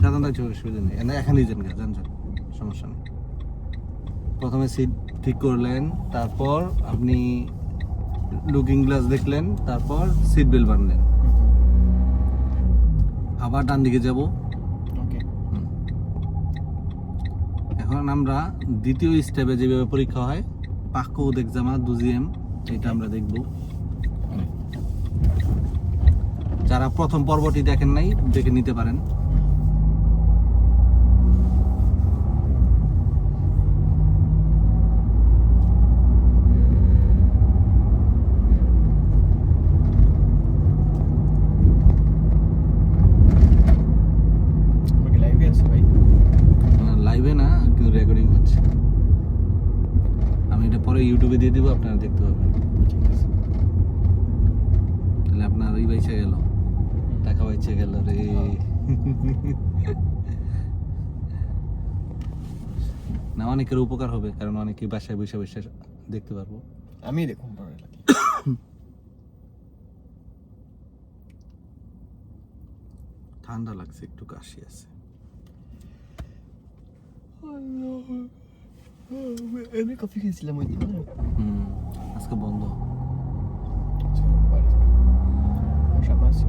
সাধারণ থাকছে অসুবিধা নেই। এখানেই যান গা, যান যান সমস্যা নেই। প্রথমে সিট ঠিক করলেন তারপর আপনি লুকিং গ্লাস দেখলেন তারপর সিট বেল্ট বানলেন। আবার ডান দিকে যাব। এখন আমরা দ্বিতীয় স্টেপে যেভাবে পরীক্ষা হয় পাক্য এক্সামা দুজিএম এটা আমরা দেখব। যারা প্রথম পর্বটি দেখেন নাই দেখে নিতে পারেন আমাকে লাইভে আছে ভাই লাইভে না কিন্তু রেকর্ডিং হচ্ছে আমি এটা পরে ইউটিউবে দিয়ে দিব আপনারা দেখতে পাবেন ঠিক আছে তাহলে আপনার ওই বাইচে গেল টাকা বাইচে গেল রে না অনেকের উপকার হবে কারণ অনেকেই বাসায় বসে বসে দেখতে পারব। আমি দেখুন ঠান্ডা লাগছে একটু কাশি আছে। আমি কফি খেয়েছিলাম ওই দিন। আজকে বন্ধ মশা মাছি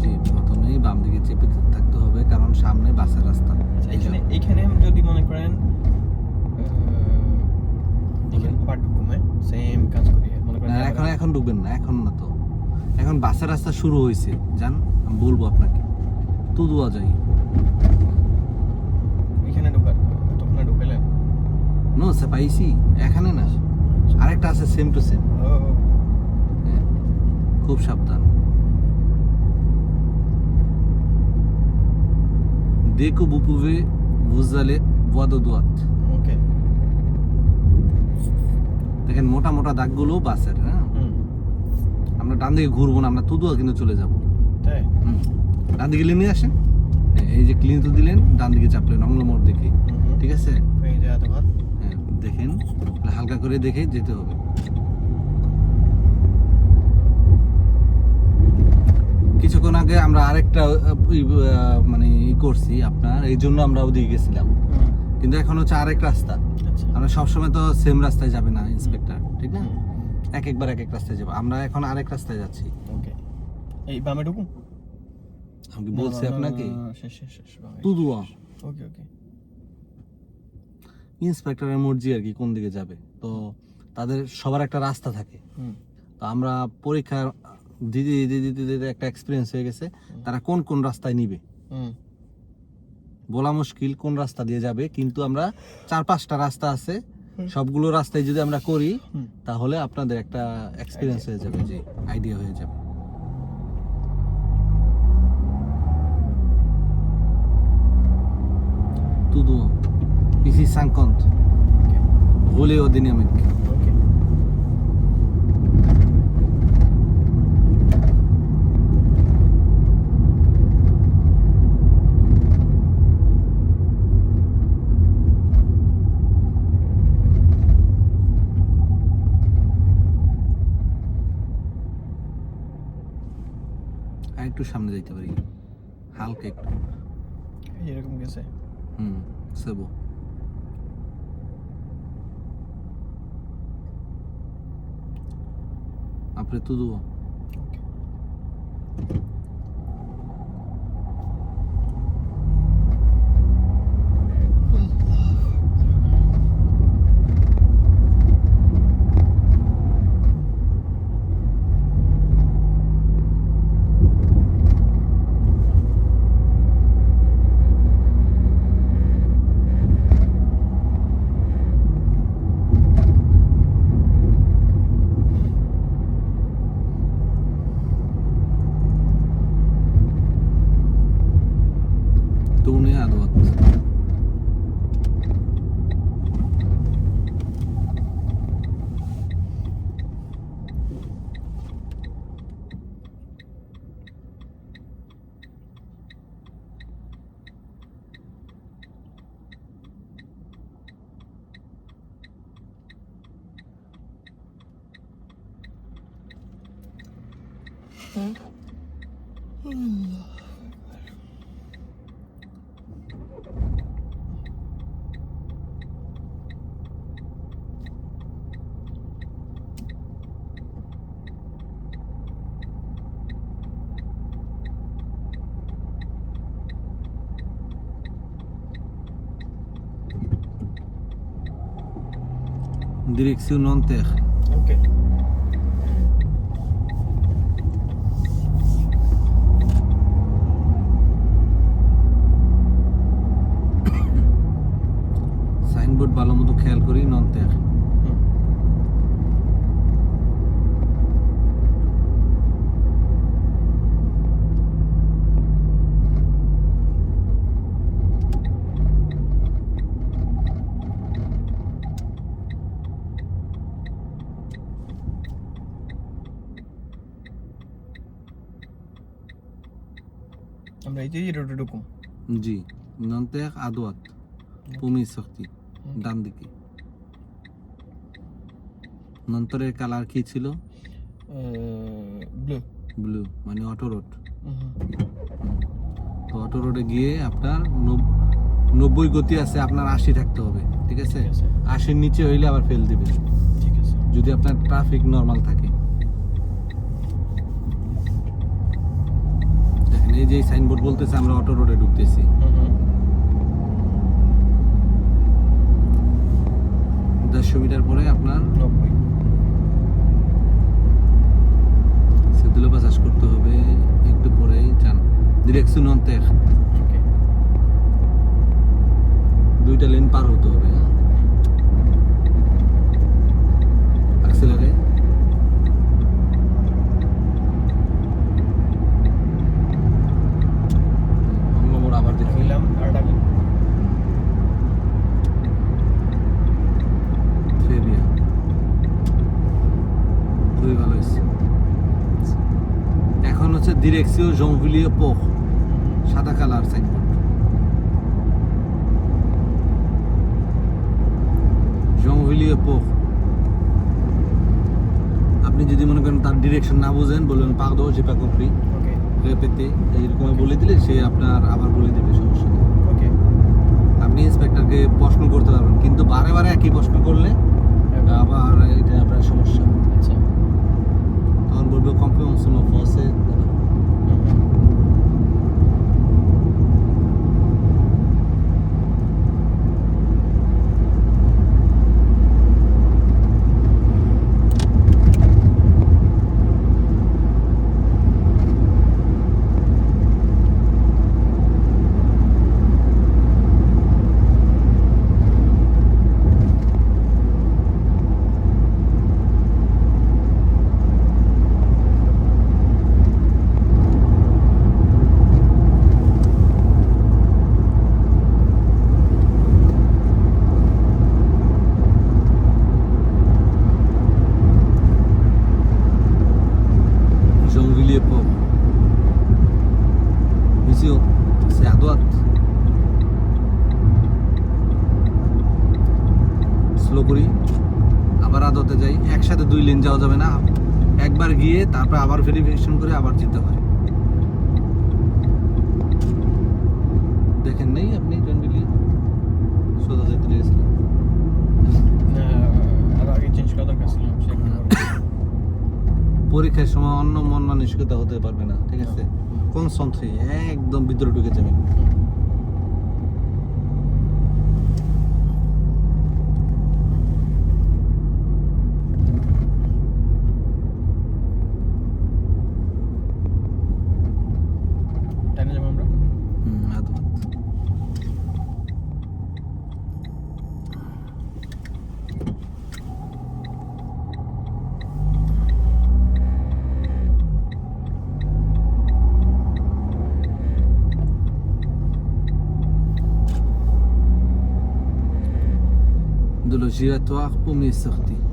জি প্রথমেই বাম দিকে চেপে থাকতে হবে কারণ সামনে বাসের রাস্তা আচ্ছা, এখানে এখানে যদি মনে করেন আহ, এখানে আবার ঢুকুমে সেম কাজ করি মনে করেন না এখন এখন ঢুকবেন না এখন না তো এখন বাসের রাস্তা শুরু হয়েছে। জান আমি বলব আপনাকে। তুদুয়া যাই। এখানে ঢুকার তখন ঢুকালেন? নো সে পাইছি। এখানে না। আরেকটা আছে সেম টু সেম খুব সাবধান Dès que vous pouvez, vous allez voie de droite. ওকে। দেখেন মোটা মোটা দাগগুলো বাসের হ্যাঁ? আমরা ডান দিকে ঘুরবো না আমরা তুদুয়া কিন্তু চলে যাব। তাই? ডান দিকে নেমে আসেন। এই যে ক্লিন তো দিলেন ডান দিকে চাপলেন অঙ্গল মোড় দেখে ঠিক আছে? হ্যাঁ দেখেন হালকা করে দেখে যেতে হবে। কিছুক্ষণ আগে আমরা আরেকটা মানে ই করছি আপনার এই জন্য আমরা ওদিকে গেছিলাম। কিন্তু এখন হচ্ছে আরেক রাস্তা। আচ্ছা। আমরা সবসময় তো সেম রাস্তায় যাবে না ইন্সপেক্টর ঠিক না? এক একবার এক এক রাস্তায় যাব। আমরা এখন আরেক রাস্তায় যাচ্ছি। ওকে এই বামে আমি বলছি আপনাকে। শেষ শেষ শেষ তুদুয়া ওকে ওকে ইন্সপেক্টরের মর্জি আর কি কোন দিকে যাবে। তো তাদের সবার একটা রাস্তা থাকে। তো আমরা পরীক্ষা দিতে দিতে দিতে দিতে একটা এক্সপিরিয়েন্স হয়ে গেছে। তারা কোন কোন রাস্তায় নিবে? বলা মুশকিল কোন রাস্তা দিয়ে যাবে কিন্তু আমরা চার পাঁচটা রাস্তা আছে। সবগুলো রাস্তায় যদি আমরা করি তাহলে আপনাদের একটা এক্সপিরিয়েন্স হয়ে যাবে যে আইডিয়া হয়ে যাবে। Tudo সাংকন্ত 50 ওকে rouler একটু সামনে যাইতে পারি। হালকা একটু। এরকম গেছে? হুম সেবো। আপনি তো okay Direction Nanterre. Ok. Signboard ভালো মতো খেয়াল করি নন্তের হুম। আমরা এই যে ঢুকুম জি নন্তের আদোয়াত পুমি শক্তি ডান দিকে নন্তরের কালার কি ছিল ব্লু ব্লু মানে অটো রোড তো অটো রোডে গিয়ে আপনার নব- নব্বই গতি আছে আপনার আশি থাকতে হবে ঠিক আছে? ঠিক আছে। আশির নিচে হইলে আবার ফেল দিবে। ঠিক আছে। যদি আপনার ট্রাফিক নর্মাল থাকে দেখেন এই যে সাইনবোর্ড বলতেছে আমরা অটো রোডে ঢুকতেছি। দেড়শো মিটার পরে আপনার নব্বই। সেতুলে করতে হবে একটু পরেই চান। ডিরেকশন অন্তের দুইটা লেন পার হতে হবে। অ্যাক্সেলারে অন্য মোড় আবার দেখি দেখিলাম আর ডাবল Très bien. খুবই ভালো হয়েছে ডিরেকশন জংভিলিয়ে পোখ সাদা কালার সাইনবোর্ড জংভিলিয়ে পোখ আপনি যদি মনে করেন তার ডিরেকশন না বুঝেন বলবেন পাক দো যে পাক করি ওকে রেপেতে এইরকম বলে দিলে সে আপনার আবার বলে দেবে সমস্যা ওকে আপনি ইন্সপেক্টরকে প্রশ্ন করতে পারবেন কিন্তু বারে বারে একই প্রশ্ন করলে আবার এটা আপনার সমস্যা। আচ্ছা। তখন বলবে কম্পিউশন অফ ফসে Jean-Villiers Port. Ici, on- c'est à droite. Slow করি আবার আদতে যাই একসাথে দুই লেন যাওয়া যাবে না। একবার গিয়ে তারপর আবার ভেরিফিকেশন করে আবার যেতে হয়। দেখেন নেই আপনি জনবিলি সোজা যেতে এখন করব। পরীক্ষার সময় অন্য মন মানসিকতা হতে পারবে না ঠিক আছে? কনসেন্ট্রে একদম ভিতরে ঢুকে যাবেন giratoire pour mes sorties.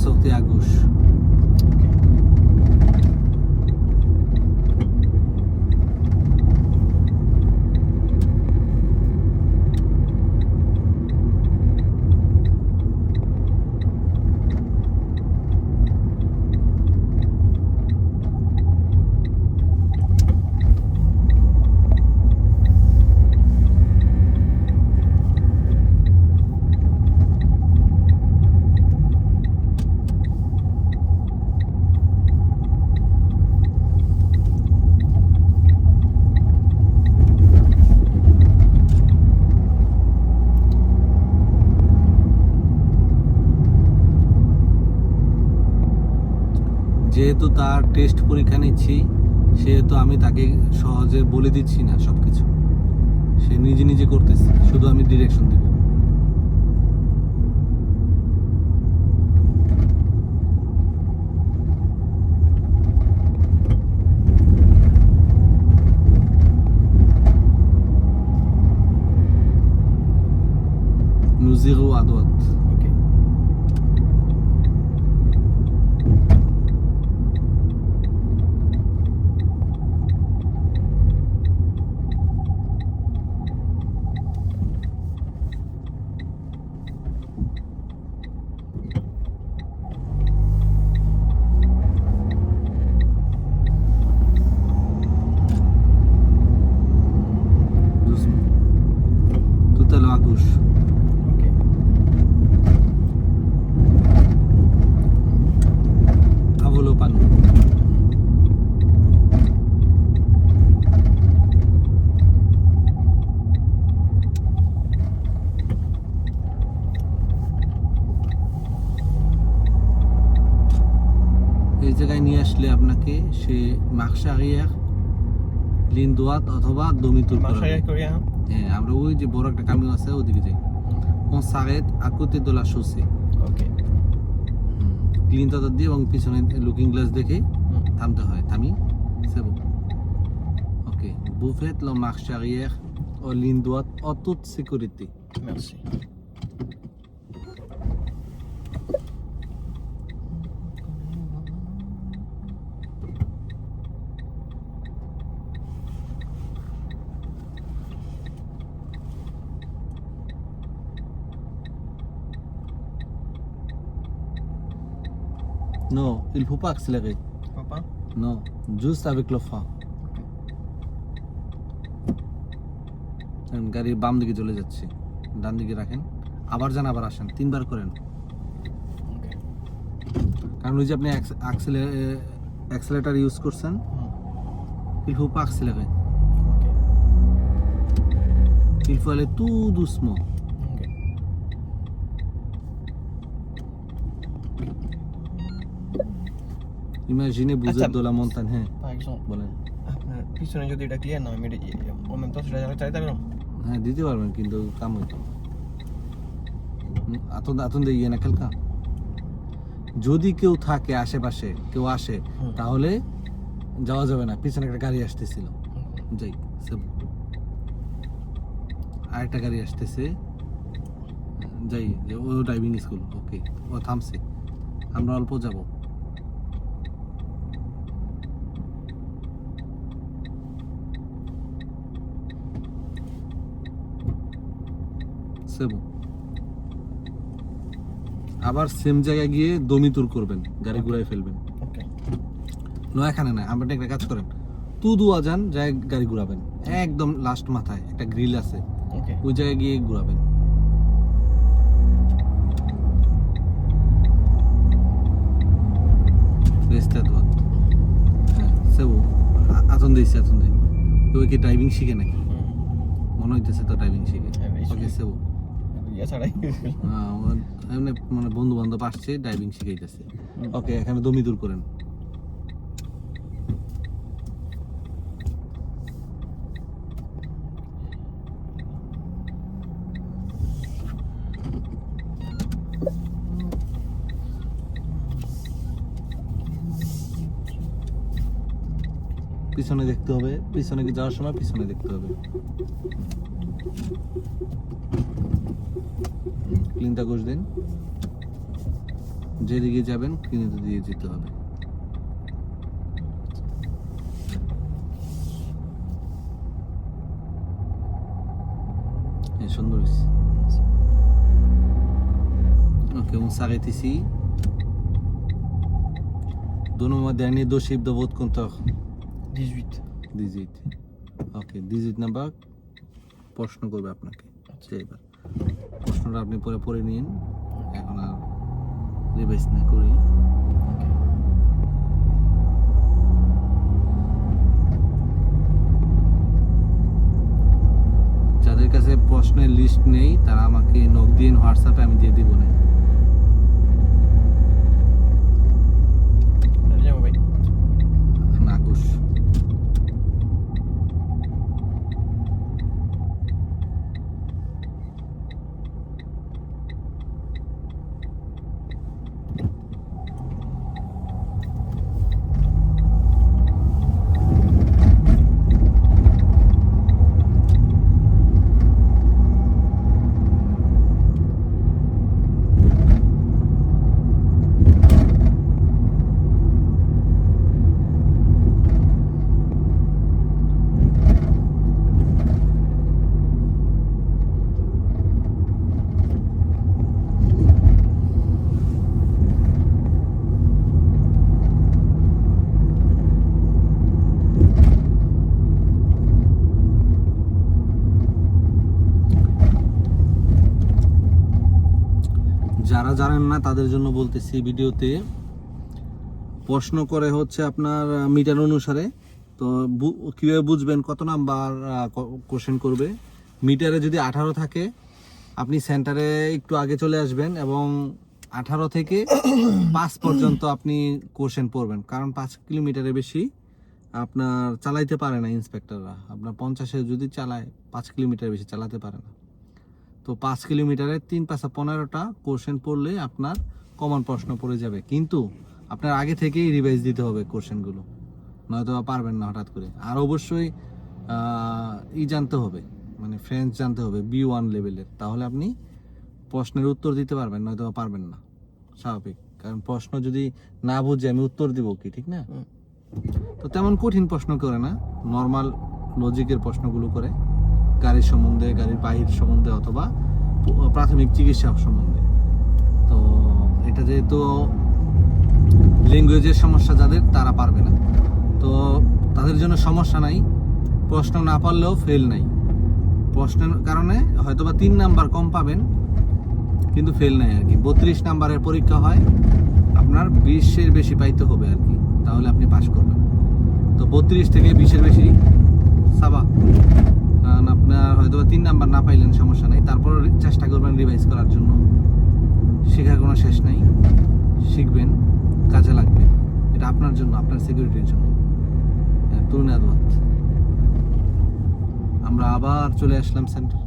não são Tiagos যেহেতু তার টেস্ট পরীক্ষা নিচ্ছি, সেহেতু আমি তাকে সহজে বলে দিচ্ছি না সব কিছু সে নিজে নিজে করতেছে, শুধু আমি ডিরেকশন দিব। Nous irons à droite. Ok. Doucement. Tout à l'heure à gauche. Ok. Avolo panneau. এই জায়গায় নিয়ে আসলে আপনাকে সে মাকসা আরিয়ার লিন দোয়াত অথবা দমিতুর. হ্যাঁ আমরা ওই যে বড় একটা কামিও আছে ওদিকে যাই côté de la chaussée Ok. Clean তাদের দিয়ে এবং পিছনে লুকিং গ্লাস দেখে Hmm. থামতে হয় থামি faites la marche arrière en ligne droite en toute sécurité Merci. non Il faut pas accélérer. Papa? Non, juste avec le frein. গাড়ি বাম দিকে চলে যাচ্ছে। ডান দিকে রাখেন। আবার যান আবার আসেন। তিনবার করেন। কারণ ওই যে আপনি অ্যাক্সেলেটার ইউজ করছেন ফিলফু পাক সিলেবে তু দুস্ম imaginez vous আচ্ছা। la montagne হ্যাঁ। বলেন। আপনার পিছনে যদি এটা ক্লিয়ার না হয় আমি এটা মেম তো সেটা চাইতে পারলাম হ্যাঁ দিতে পারবেন কিন্তু কাম হইতো। আতন আতন দিয়ে না খেলকা? যদি কেউ থাকে আশেপাশে কেউ আসে তাহলে যাওয়া যাবে না। পিছনে একটা গাড়ি আসতেছিল। যাই সব আরেকটা গাড়ি আসতেছে। যাই ও ড্রাইভিং স্কুল ওকে ও থামছে। আমরা অল্প যাব। সেবো আবার সেম জায়গায় গিয়ে দমিতুর করবেন গাড়ি ঘুরাই ফেলবেন। এখানে না আমরা একটা কাজ করেন তু দুয়া যান যায় গাড়ি ঘুরাবেন। একদম লাস্ট মাথায় একটা গ্রিল আছে। ওই জায়গায় গিয়ে ঘুরাবেন। হ্যাঁ আতন দিয়েছে আতন দিই ওই কি ড্রাইভিং শিখে নাকি? মনে হইতেছে তো ড্রাইভিং শিখে। হ্যাঁ, ওকে শিখে। সেবু ইয়া ছাড়াই এমনি মানে বন্ধু বান্ধব আসছে ড্রাইভিং শিখাইতেছে। ওকে এখানে দমি দূর করেন। পিছনে দেখতে হবে পিছনে যাওয়ার সময় পিছনে দেখতে হবে। ক্লিনটা ঘুষ দিন যেদিকে যাবেন ক্লিনিতে দিয়ে যেতে হবে সুন্দর হয়েছে Ok, on s'arrête ici. Donne-moi dernier deux chiffres de votre compteur. 18 18. Ok, 18 number প্রশ্ন করবে আপনাকে আচ্ছা এবার প্রশ্নটা আপনি পরে পরে নিন। এখন আর রিভাইস না করি। যাদের কাছে প্রশ্নের লিস্ট নেই, তারা আমাকে নক দিন, হোয়াটসঅ্যাপে আমি দিয়ে দিব না Ready যাব ভাই নাকুশ যারা জানেন না, তাদের জন্য বলতেছি ভিডিওতে। প্রশ্ন করে হচ্ছে আপনার মিটার অনুসারে। তো কীভাবে বুঝবেন কত নাম্বার কোশ্চেন করবে? মিটারে যদি আঠারো থাকে, আপনি সেন্টারে একটু আগে চলে আসবেন এবং আঠারো থেকে পাঁচ পর্যন্ত আপনি কোশ্চেন পড়বেন। কারণ পাঁচ কিলোমিটারের বেশি আপনার চালাইতে পারে না ইন্সপেক্টররা আপনার পঞ্চাশে যদি চালায়, পাঁচ কিলোমিটার বেশি চালাতে পারে না। তো পাঁচ কিলোমিটারে তিন পাঁচা পনেরোটা কোশ্চেন পড়লে আপনার কমন প্রশ্ন পড়ে যাবে। কিন্তু আপনার আগে থেকেই রিভাইজ দিতে হবে কোশ্চেনগুলো নয়তো পারবেন না হঠাৎ করে। আর অবশ্যই ই জানতে হবে। মানে ফ্রেঞ্চ জানতে হবে বি ওয়ান লেভেলের তাহলে আপনি প্রশ্নের উত্তর দিতে পারবেন নয়তো পারবেন না। স্বাভাবিক। কারণ প্রশ্ন যদি না বুঝে আমি উত্তর দিব কি ঠিক না? তো তেমন কঠিন প্রশ্ন করে না। নর্মাল লজিকের প্রশ্নগুলো করে। গাড়ির সম্বন্ধে, গাড়ির বাহির সম্বন্ধে অথবা প্রাথমিক চিকিৎসা সম্বন্ধে। তো এটা যেহেতু ল্যাঙ্গুয়েজের সমস্যা যাদের, তারা পারবে না। তো তাদের জন্য সমস্যা নাই। প্রশ্ন না পারলেও ফেল নাই। প্রশ্নের কারণে হয়তোবা তিন নাম্বার কম পাবেন, কিন্তু ফেল নাই আর কি। বত্রিশ নাম্বারের পরীক্ষা হয়, আপনার বিশের বেশি পাইতে হবে আর কি। তাহলে আপনি পাশ করবেন। তো বত্রিশ থেকে বিশের বেশি, সাবা কারণ আপনার হয়তো বা তিন নাম্বার না পাইলেন সমস্যা নেই। তারপর চেষ্টা করবেন রিভাইজ করার জন্য। শেখার কোনো শেষ নেই। শিখবেন, কাজে লাগবে। এটা আপনার জন্য, আপনার সিকিউরিটির জন্য। তরুণ আমরা আবার চলে আসলাম সেন্টার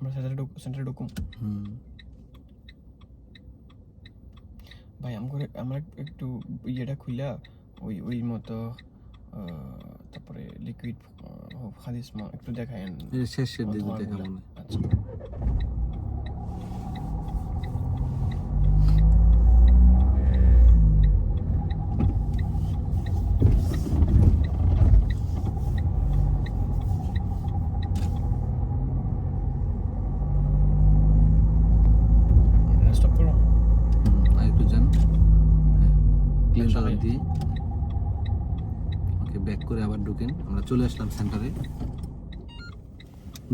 আমরা সেন্টারে ঢুক সেন্টারে ঢুকুম। ভাই আমার আমরা একটু ইয়েটা খুইলা ওই ওই মতো তারপরে লিকুইড হাদিস মা একটু দেখায় শেষ শেষ দিকে। দেখাবো। আচ্ছা স্টপ করো হুম, আর একটু যান হ্যাঁ ক্লিনটা সবাই- দিয়ে করে আবার ঢুকেন আমরা চলে আসলাম সেন্টারে